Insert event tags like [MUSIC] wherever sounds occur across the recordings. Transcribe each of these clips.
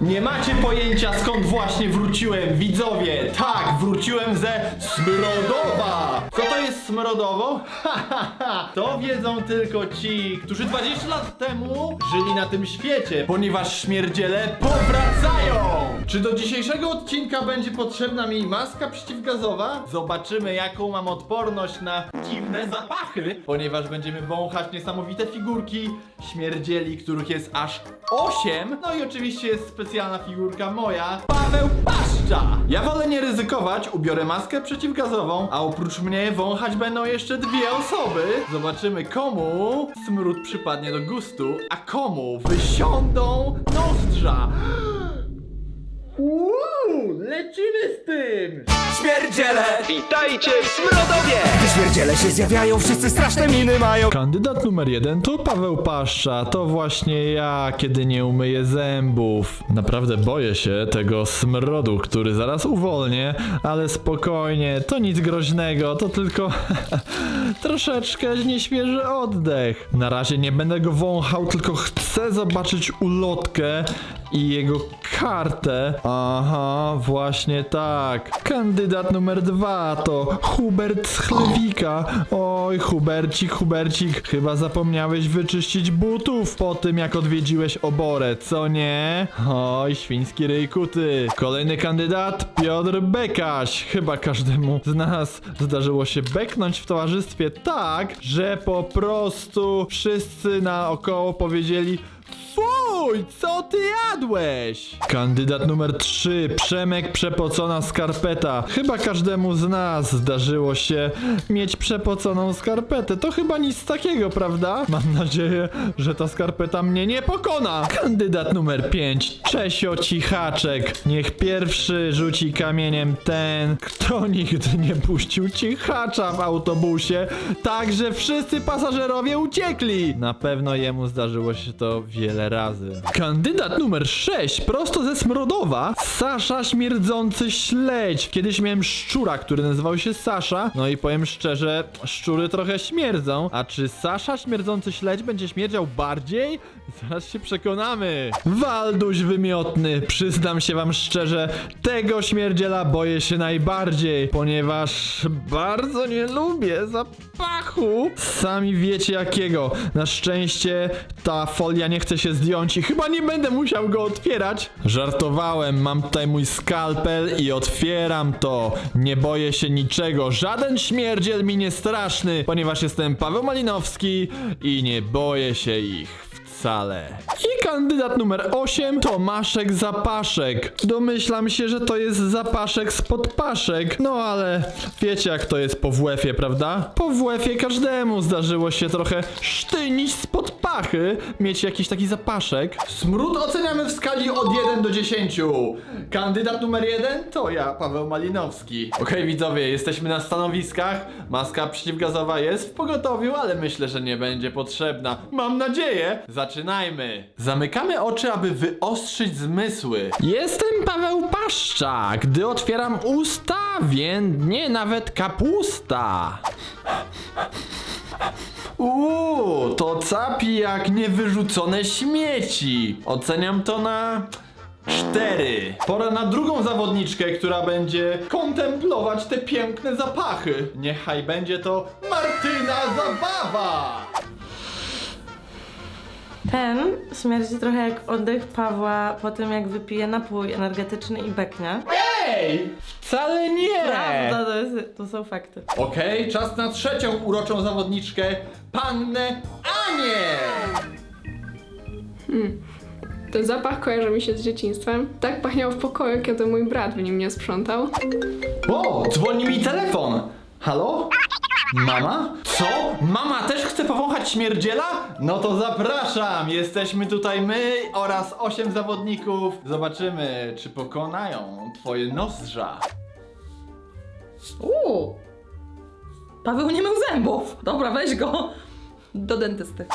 Nie macie pojęcia skąd właśnie wróciłem, widzowie! Tak, wróciłem ze Smrodowa! Co to jest Smrodowo? Ha, ha, ha! To wiedzą tylko ci, którzy 20 lat temu żyli na tym świecie, ponieważ śmierdziele powracają! Czy do dzisiejszego odcinka będzie potrzebna mi maska przeciwgazowa? Zobaczymy jaką mam odporność na dziwne zapachy, ponieważ będziemy wąchać niesamowite figurki śmierdzieli, których jest aż 8. No i oczywiście jest specjalna figurka moja, Paweł Paszcza. Ja wolę nie ryzykować, ubiorę maskę przeciwgazową, a oprócz mnie wąchać będą jeszcze dwie osoby. Zobaczymy komu smród przypadnie do gustu, a komu wysiądą nozdrza. Lecimy z tym! Śmierdziele! Witajcie w Smrodowie! Gdy śmierdziele się zjawiają, wszyscy straszne miny mają Kandydat numer jeden to Paweł Paszcza. To właśnie ja, kiedy nie umyję zębów. Naprawdę boję się tego smrodu, który zaraz uwolnię, ale spokojnie, to nic groźnego, to tylko [LAUGHS] troszeczkę nieświeży oddech. Na razie nie będę go wąchał, tylko chcę zobaczyć ulotkę i jego kartę. Aha, właśnie tak. Kandydat numer dwa to Hubert z Chlewika. Oj, Hubercik, Hubercik, chyba zapomniałeś wyczyścić butów po tym, jak odwiedziłeś oborę, co nie? Oj, świński ryjkuty. Kolejny kandydat, Piotr Bekaś. Chyba każdemu z nas zdarzyło się beknąć w towarzystwie tak, że po prostu wszyscy naokoło powiedzieli Co ty jadłeś? Kandydat numer 3, Przemek Przepocona Skarpeta. Chyba każdemu z nas zdarzyło się mieć przepoconą skarpetę. To chyba nic takiego, prawda? Mam nadzieję, że ta skarpeta mnie nie pokona. Kandydat numer 5, Czesio Cichaczek. Niech pierwszy rzuci kamieniem ten, kto nigdy nie puścił cichacza w autobusie, tak że wszyscy pasażerowie uciekli. Na pewno jemu zdarzyło się to wiele razy. Kandydat numer 6, prosto ze Smrodowa, Sasza Śmierdzący Śledź. Kiedyś miałem szczura, który nazywał się Sasza, no i powiem szczerze, szczury trochę śmierdzą. A czy Sasza Śmierdzący Śledź będzie śmierdział bardziej? Zaraz się przekonamy. Walduś wymiotny, przyznam się wam szczerze, tego śmierdziela boję się najbardziej, ponieważ bardzo nie lubię zapachu. Sami wiecie jakiego. Na szczęście ta folia nie chce się zdjąć i chyba nie będę musiał go otwierać. Żartowałem, mam tutaj mój skalpel i otwieram to. Nie boję się niczego, żaden śmierdziel mi nie straszny, ponieważ jestem Paweł Malinowski i nie boję się ich wcale. I kandydat numer 8 Tomaszek Zapaszek. Domyślam się, że to jest zapaszek spod paszek. No ale wiecie jak to jest po WF-ie, prawda? Po WF-ie każdemu zdarzyło się trochę sztynić spod pachy, mieć jakiś taki zapaszek. Smród oceniamy w skali od 1 do 10. Kandydat numer 1 to ja, Paweł Malinowski. Okej widzowie, jesteśmy na stanowiskach. Maska przeciwgazowa jest w pogotowiu, ale myślę, że nie będzie potrzebna. Mam nadzieję. Zaczynajmy. Zamykamy oczy, aby wyostrzyć zmysły. Jestem Paweł Paszcza. Gdy otwieram usta, więdnie nawet kapusta. Uuu, to capi jak niewyrzucone śmieci. Oceniam to na... Cztery. Pora na drugą zawodniczkę, która będzie kontemplować te piękne zapachy. Niechaj będzie to Martyna Zabawa. Ten śmierdzi trochę jak oddech Pawła po tym, jak wypije napój energetyczny i beknie. Ej, wcale nie. Prawda, to, jest, to są fakty. Okej, czas na trzecią uroczą zawodniczkę, pannę Anię. Ten zapach kojarzy mi się z dzieciństwem. Tak pachniał w pokoju, kiedy mój brat w nim nie sprzątał. O, dzwoni mi telefon. Halo? Mama? Co? Mama też chce powąchać śmierdziela? No to zapraszam! Jesteśmy tutaj my oraz osiem zawodników. Zobaczymy, czy pokonają twoje nozdrza. Uuu! Paweł nie mył zębów. Dobra, weź go do dentysty.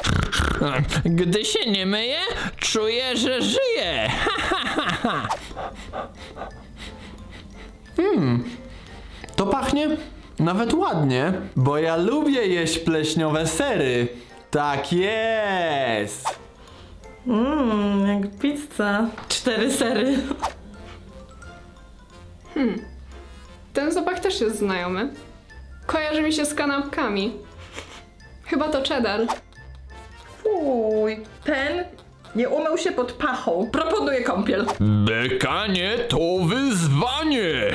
Gdy się nie myję, czuję, że żyję. Hmm, to pachnie nawet ładnie, bo ja lubię jeść pleśniowe sery. Tak jest. Mmm, jak pizza. Cztery sery. Ten zapach też jest znajomy. Kojarzy mi się z kanapkami. Chyba to cheddar. Fuj, ten nie umył się pod pachą. Proponuję kąpiel. Bekanie to wyzwanie!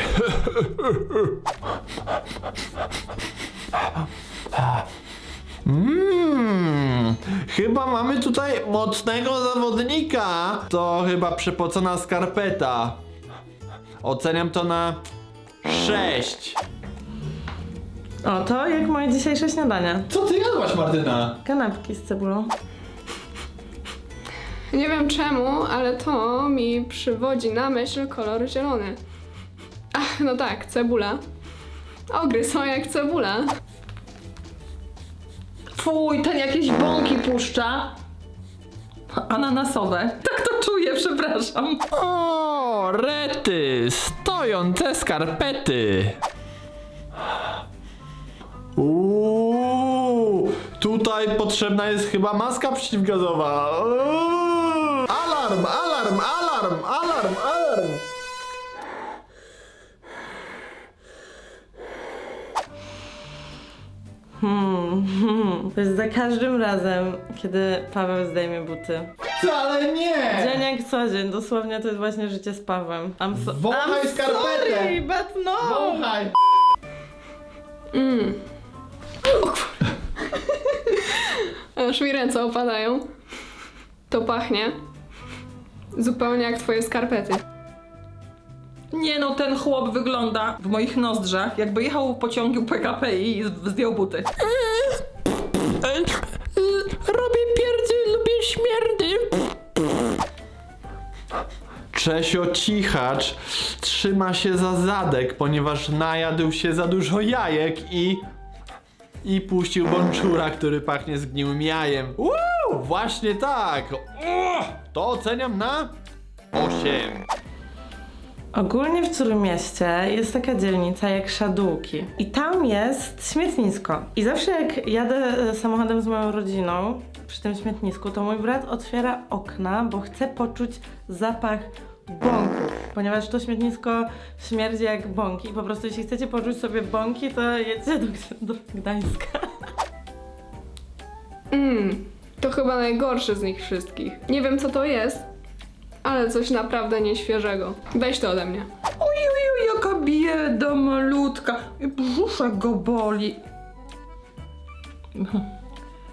Mmm, chyba mamy tutaj mocnego zawodnika. To chyba przepocona skarpeta. Oceniam to na 6. O, to jak moje dzisiejsze śniadanie. Co ty jadłaś, Martyna? Kanapki z cebulą. Nie wiem czemu, ale to mi przywodzi na myśl kolor zielony. Ach, no tak, cebula. Ogry są jak cebula. Fuj, ten jakieś bąki puszcza. Ananasowe. Tak to czuję, przepraszam. O, rety, stojące skarpety. Uuu, tutaj potrzebna jest chyba maska przeciwgazowa. Uuu, alarm, alarm, alarm, alarm, alarm. To jest za każdym razem, kiedy Paweł zdejmie buty. Wcale nie. Dzień jak co dzień, dosłownie to jest właśnie życie z Pawłem. I'm so, Wąchaj I'm skarpetę. sorry, but no! Wąchaj. [LAUGHS] Aż mi ręce opadają. To pachnie. Zupełnie jak twoje skarpety. Nie no, ten chłop wygląda w moich nozdrzach, jakby jechał pociągiem PKP i zdjął buty. Robię pierdy, lubię śmierdy. Czesio Cichacz trzyma się za zadek, ponieważ najadł się za dużo jajek i... I puścił bączura, który pachnie zgniłym jajem. Uuu, właśnie tak. Uuu, to oceniam na 8. Ogólnie w Trójmieście jest taka dzielnica jak Szadółki i tam jest śmietnisko. I zawsze jak jadę e, samochodem z moją rodziną przy tym śmietnisku, to mój brat otwiera okna, bo chce poczuć zapach bąków, ponieważ to śmietnisko śmierdzi jak bąki i po prostu jeśli chcecie poczuć sobie bąki, to jedźcie do, do Gdańska. Mmm, to chyba najgorszy z nich wszystkich. Nie wiem co to jest, ale coś naprawdę nieświeżego. Weź to ode mnie. Ojeju, jaka bieda malutka. Brzuszek go boli.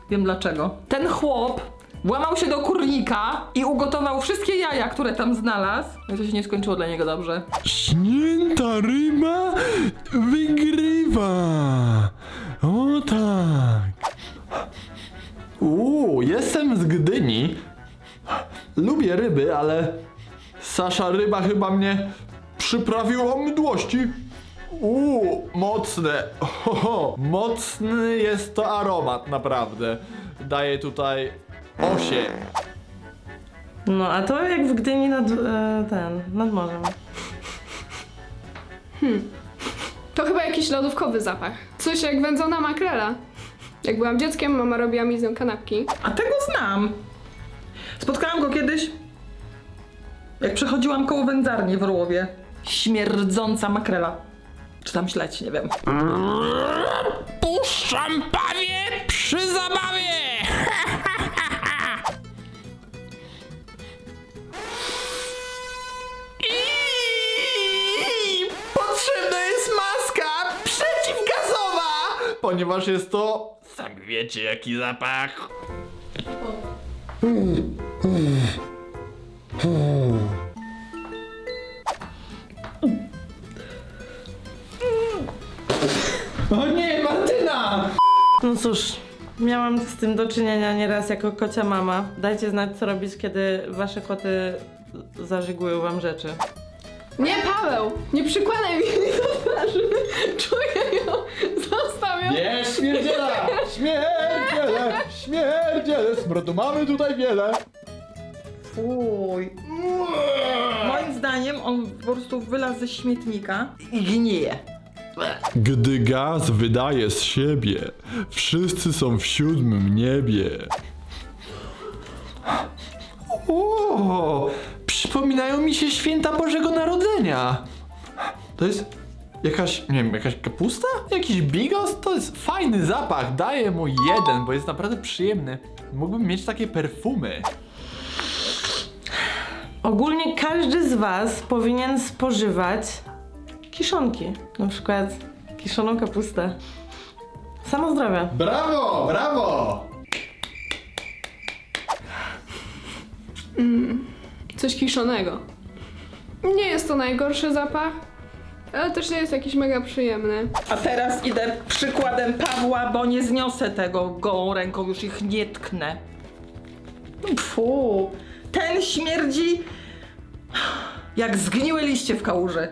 Wiem dlaczego. Ten chłop włamał się do kurnika i ugotował wszystkie jaja, które tam znalazł. No i to się nie skończyło dla niego dobrze. Śnięta ryba wygrywa. Jestem z Gdyni. Lubię ryby, ale Sasza ryba chyba mnie przyprawiła mdłości. Uuu, mocne. Oho, mocny jest to aromat, naprawdę. Daję tutaj 8. No a to jak w Gdyni nad, e, ten, nad morzem. To chyba jakiś lodówkowy zapach. Coś jak wędzona makrela. Jak byłam dzieckiem, mama robiła mi z nią kanapki. A tego znam. Spotkałam go kiedyś, jak przechodziłam koło wędzarni w Orłowie. Śmierdząca makrela. Czy tam śledź, nie wiem. Puszczam pawie przy zabawie! Ponieważ jest to... Sami wiecie jaki zapach. O nie, Martyna! No cóż, miałam z tym do czynienia nieraz jako kocia mama. Dajcie znać, co robić, kiedy wasze koty zażygują wam rzeczy. Nie, Paweł! Nie przykładaj mi [LAUGHS] do twarzy! Czuję ją! Nie, śmierdziela! Śmierdziele! Śmierdziele! Smrodu mamy tutaj wiele! Fuj. Moim zdaniem on po prostu wylazł ze śmietnika i gnije. Gdy gaz wydaje z siebie, wszyscy są w siódmym niebie. O, przypominają mi się święta Bożego Narodzenia. To jest jakaś, nie wiem, jakaś kapusta? Jakiś bigos? To jest fajny zapach, daję mu jeden, bo jest naprawdę przyjemny. Mógłbym mieć takie perfumy. Ogólnie każdy z Was powinien spożywać kiszonki. Na przykład kiszoną kapustę. Samo zdrowie. Brawo, brawo! Coś kiszonego. Nie jest to najgorszy zapach, ale też nie jest jakiś mega przyjemny. A teraz idę przykładem Pawła, bo nie zniosę tego gołą ręką, już ich nie tknę. Fu, ten śmierdzi jak zgniłe liście w kałuży.